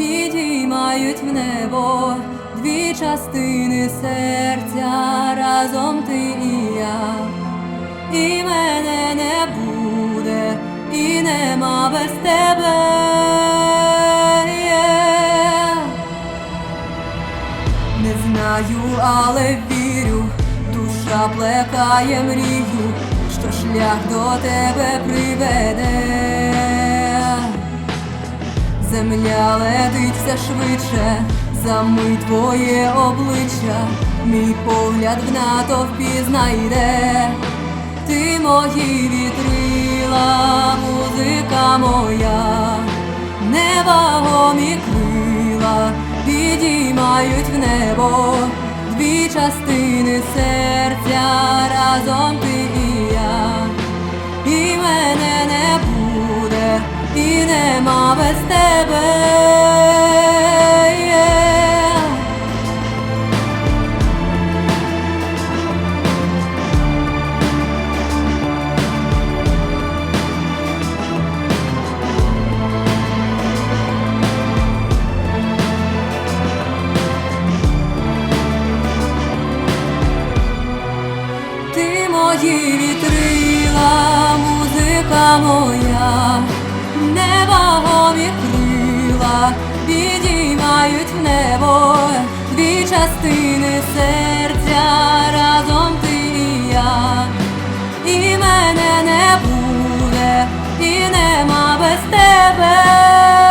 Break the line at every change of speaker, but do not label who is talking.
підіймають в небо дві частини серця, разом ти і я, і мене не буде, і нема без тебе. Не знаю, але вірю, душа плекає мрію, що шлях до тебе приведе. Земля летить все швидше, за мить твоє обличчя, мій погляд в натовпі знайде. Ти мої вітрила, музика моя, невагомі крила підіймають в небо дві частини і нема без тебе. Є. Ти мої вітрила, музика моя, невагомі крила підіймають в небо дві частини серця, разом ти і я, і мене не буде, і нема без тебе.